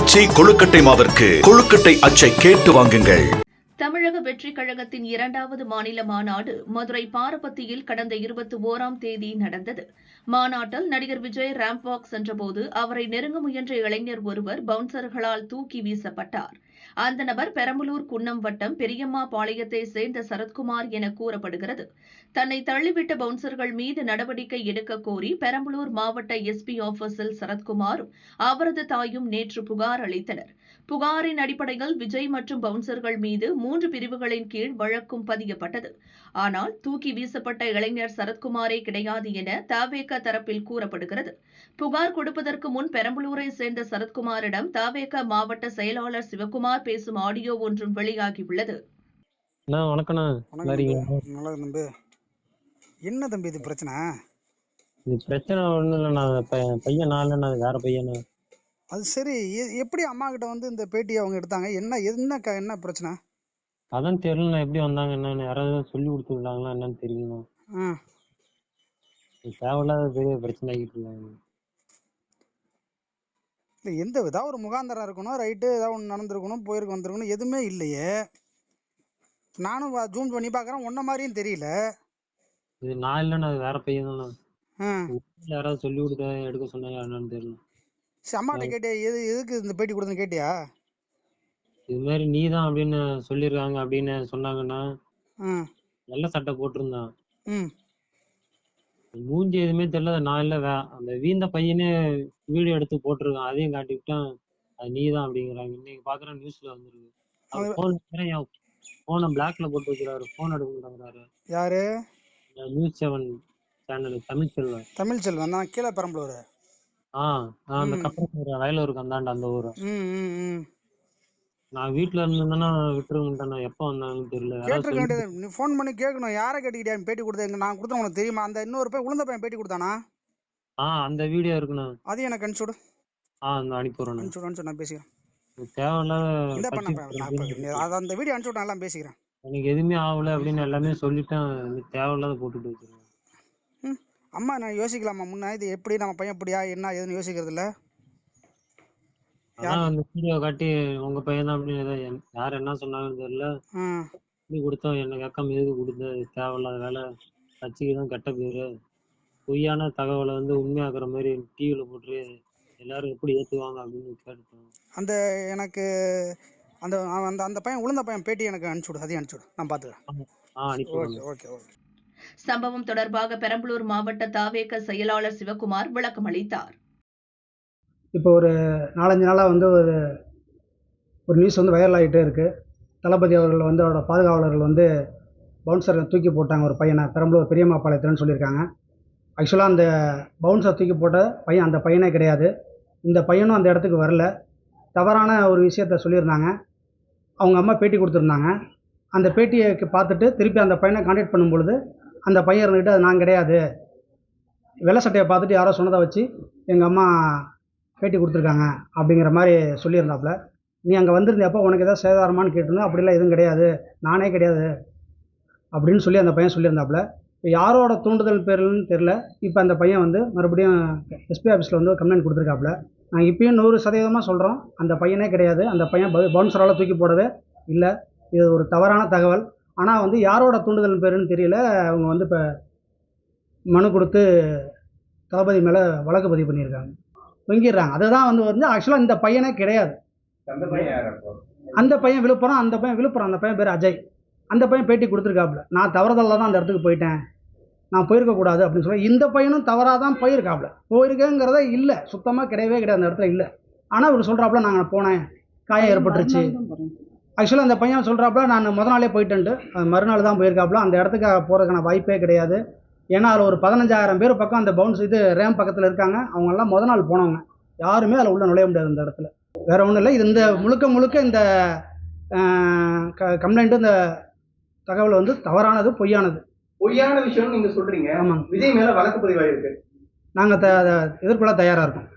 ஆச்சி கொழுக்கட்டை மாவிற்கு கொழுக்கட்டை அச்சை கேட்டு வாங்குங்கள். தமிழக வெற்றிக் கழகத்தின் இரண்டாவது மாநில மாநாடு மதுரை பாரபத்தியில் கடந்த இருபத்தி ஓராம் தேதி நடந்தது. மாநாட்டில் நடிகர் விஜய் ரேம்ப் சென்றபோது அவரை நெருங்க முயன்ற இளைஞர் ஒருவர் பவுன்சர்களால் தூக்கி வீசப்பட்டார். அந்த நபர் பெரம்பலூர் குன்னம் வட்டம் பெரியம்மா பாளையத்தை சேர்ந்த சரத்குமார் என கூறப்படுகிறது. தன்னை தள்ளிவிட்ட பவுன்சர்கள் மீது நடவடிக்கை எடுக்க கோரி பெரம்பலூர் மாவட்ட எஸ்பி ஆபீஸில் சரத்குமாரும் அவரது தாயும் நேற்று புகார் அளித்தனர். புகாரின் அடிப்படையில் விஜய் மற்றும் பவுன்சர்கள் மீது மூன்று பிரிவுகளின் கீழ் வழக்கும் பதியப்பட்டது. ஆனால் தூக்கி வீசப்பட்ட இளைஞர் சரத்குமாரே கிடையாது என தவேக தரப்பில் கூறப்படுகிறது. புகார் கொடுப்பதற்கு முன் பெரம்பலூரை சேர்ந்த சரத்குமாரிடம் தவேக மாவட்ட செயலாளர் சிவகுமார் பேசும் ஆடியோ ஒன்றும் வெளியாகியுள்ளது. என்ன தம்பி இது பிரச்சனை? இது பிரச்சனை ஒன்றும் இல்லைண்ணா. ப- பையன் நான் இல்லைண்ணா. அது வேற பையண்ணா அது சரி. எ- எப்படி அம்மா கிட்ட வந்து இந்த பேட்டி அவங்க எடுத்தாங்க? என்ன என்ன என்ன பிரச்சனை? அதான் தெரியலண்ணா. எப்படி வந்தாங்க என்னன்னு யாராவது சொல்லி கொடுத்துருக்காங்களா என்னன்னு இது தேவையில்லாத பெரிய பிரச்சனை ஆகிட்டு இருக்காங்க இல்லை எந்த ஏதாவது ஒரு முகாந்தரம் இருக்கணும் ரைட்டு ஏதாவது ஒன்று நடந்திருக்கணும் போயிருக்கு வந்திருக்கணும் எதுவுமே இல்லையே. நானும் ஜூம் பண்ணி பார்க்குறேன் உன்ன மாதிரியும் தெரியல. இது நான் இல்லைண்ணா வேற பையன் தானே யாராவது சொல்லி கொடுத்தா எடுக்க சொன்னாங்க என்னன்னு தெரியல. அம்மாட்ட கேட்டியா எது எதுக்கு இந்த பேட்டி கொடுத்தேன்னு கேட்டியா? இது மாதிரி நீ தான் அப்படின்னு சொல்லியிருக்காங்க அப்படின்னு சொன்னாங்கன்னா நல்ல சட்டை போட்டிருந்தான். மூஞ்சி எதுவுமே தெரியல. நான் இல்ல வே அந்த வீந்த பையனே வீடியோ எடுத்து போட்டிருக்கான். அதையும் காட்டிவிட்டான் அது நீ தான் அப்படிங்கிறாங்க. இன்னைக்கு பாக்குறேன் நியூஸ்ல வந்திருக்கு. அவர் போன் போனை பிளாக்ல போட்டு வைக்கிறாரு போன் எடுக்க மாட்டேங்கிறாரு யாரு news seven channel Tamil Selvan. Tamil Selvan. தான் கீழே பெரம்பலூர். ஆ நான் அந்த. கப்பல் வயலூருக்கு அந்தாண்ட அந்த ஊரு. ம் ம் ம். நான் வீட்டுல இருந்தேன்னா நான் எப்ப வந்தாங்கன்னு தெரியல. கேட்டிருக்க வேண்டியது. நீ ஃபோன் பண்ணி கேட்கணும் யாரை கேட்டுக்கிட்டியா? பேட்டி கொடுத்தேன் நான் கொடுத்தேன் உனக்கு தெரியுமா? அந்த இன்னொரு பையன் உளுந்த பையன் பேட்டி கொடுத்தானா? ஆ அந்த வீடியோ இருக்குண்ணா. அது எனக்கு அனுப்பிச்சு விடு ஆ அந்த அனுப்பிடுறேன் அனுப்பிச்சு விடு அனுப்பிச்சு நான் பேசிக்கிறேன். தேவையில்லாத நான் அந்த வீடியோ அனுப்பிச்சு விட்டு நான் எல்லாம் பேசிக்கிறேன். எனக்கு எதுவுமே ஆகல அப்படின்னு எல்லாமே சொல்லிட்டேன். தேவையில்லாத போட்டுட்டு வச்சிருக்கேன். அம்மா நான் யோசிக்கலாமா? முன்ன இது எப்படி நம்ம பையன் எப்படியா என்ன ஏதுன்னு யோசிக்கிறது இல்ல? அதான் அந்த வீடியோ காட்டி உங்க பையன் தான் அப்படின்னு ஏதோ யார் என்ன சொன்னாங்கன்னு தெரியல. ம் நீ கொடுத்தோம் என்ன கேட்காம எதுக்கு கொடுத்த தேவையில்லாத வேலை. கட்சிக்கு தான் கெட்ட பேரு. பொய்யான தகவலை வந்து உண்மையாக்குற மாதிரி டிவில போட்டு எல்லாரும் எப்படி ஏத்துவாங்க அப்படின்னு கேட்டுட்டோம் அந்த எனக்கு அந்த அந்த அந்த பையன் உளுந்த பையன் பேட்டி எனக்கு அனுப்பிச்சு விடு அதையும் அனுப்பிச்சு விடு நான் பார்த்துக்கிறேன். ஆ அனுப்பி ஓகே. Okay okay. சம்பவம் தொடர்பாக பெரம்பலூர் மாவட்ட தாவேக செயலாளர் சிவகுமார் விளக்கம் அளித்தார். இப்போ ஒரு நாலஞ்சு நாளாக வந்து ஒரு ஒரு நியூஸ் வந்து வைரல் ஆகிட்டே இருக்குது தளபதி அவர்கள் வந்து அவரோட பாதுகாவலர்கள் வந்து பவுன்சரை தூக்கி போட்டாங்க ஒரு பையனை. பெரம்பலூர் பெரியம்மாபாளையத்துலன்னு சொல்லியிருக்காங்க. ஆக்சுவலாக அந்த பவுன்சரை தூக்கி போட்ட பையன் அந்த பையனே கிடையாது. இந்த பையனும் அந்த இடத்துக்கு வரல. தவறான ஒரு விஷயத்த சொல்லியிருந்தாங்க. அவங்க அம்மா பேட்டி கொடுத்துருந்தாங்க. அந்த பேட்டியை பார்த்துட்டு திருப்பி அந்த பையனை காண்டாக்ட் பண்ணும் பொழுது அந்த பையன் இருந்துக்கிட்டு அது நான் கிடையாது. வெள்ளை சட்டையை பார்த்துட்டு யாரோ சொன்னதை வச்சு எங்கள் அம்மா பேட்டி கொடுத்துருக்காங்க அப்படிங்கிற மாதிரி சொல்லியிருந்தாப்புல. நீ அங்கே வந்திருந்தப்போ உனக்கு ஏதாவது சேதாரமான்னு கேட்டிருந்தா அப்படிலாம் எதுவும் கிடையாது. நானே கிடையாது. அப்படின்னு சொல்லி அந்த பையன் சொல்லியிருந்தாப்புல. இப்போ யாரோட தூண்டுதல் பேர்லன்னு தெரில இப்போ அந்த பையன் வந்து மறுபடியும் எஸ்பி ஆஃபீஸில் வந்து கம்ப்ளைண்ட் கொடுத்துருக்காப்புல. நாங்கள் இப்பயும் நூறு சதவீதமாக சொல்கிறோம் அந்த பையனே கிடையாது. அந்த பையன் பவுன்சரால் தூக்கி போடவே இல்லை. இது ஒரு தவறான தகவல். ஆனால் வந்து யாரோட தூண்டுதல் பேருன்னு தெரியல. அவங்க வந்து இப்போ மனு கொடுத்து தளபதி மேலே வழக்கு பதிவு பண்ணியிருக்காங்க. தொங்கிடுறாங்க அதுதான் வந்து வந்து ஆக்சுவலாக இந்த பையனே கிடையாது. அந்த பையன் விழுப்புரம் அந்த பையன் விழுப்புரம் அந்த பையன் பேர் அஜய். அந்த பையன் பேட்டி கொடுத்துருக்காப்புல. நான் தவறுதலில் தான் அந்த இடத்துக்கு போயிட்டேன். நான் போயிருக்கக்கூடாது அப்படின்னு சொல்லி இந்த பையனும் தவறாக தான் போயிருக்காப்புல. போயிருக்கேங்கிறதே இல்லை. சுத்தமாக கிடையவே கிடையாது. அந்த இடத்துல இல்லை. ஆனால் இவர் சொல்கிறாப்புல நாங்கள் போனேன். காயம் ஏற்பட்டுருச்சு. ஆக்சுவலாக அந்த பையன் சொல்கிறாப்புல நான் முத நாளே போயிட்டேன்ட்டு. அது மறுநாள் தான் போயிருக்காப்புல. அந்த இடத்துக்கு போகிறதுக்கான வாய்ப்பே கிடையாது. ஏன்னா அதில் ஒரு பதினஞ்சாயிரம் பேர் பக்கம் அந்த பவுன்ஸ் இது ரேம் பக்கத்தில் இருக்காங்க. அவங்கெல்லாம் முத நாள் போனவங்க. யாருமே அதில் உள்ள நுழைய முடியாது இந்த இடத்துல. வேற ஒன்றும் இல்லை. இது இந்த முழுக்க முழுக்க இந்த கம்ப்ளைண்ட்டு இந்த தகவல் வந்து தவறானது பொய்யானது. பொய்யான விஷயம்னு நீங்க சொல்றீங்க. ஆமாங்க. விஜய் மேல வழக்கு பதிவாயிருக்கு. நாங்கள் த எதிர்கொள்ள தயாராக இருக்கோம்.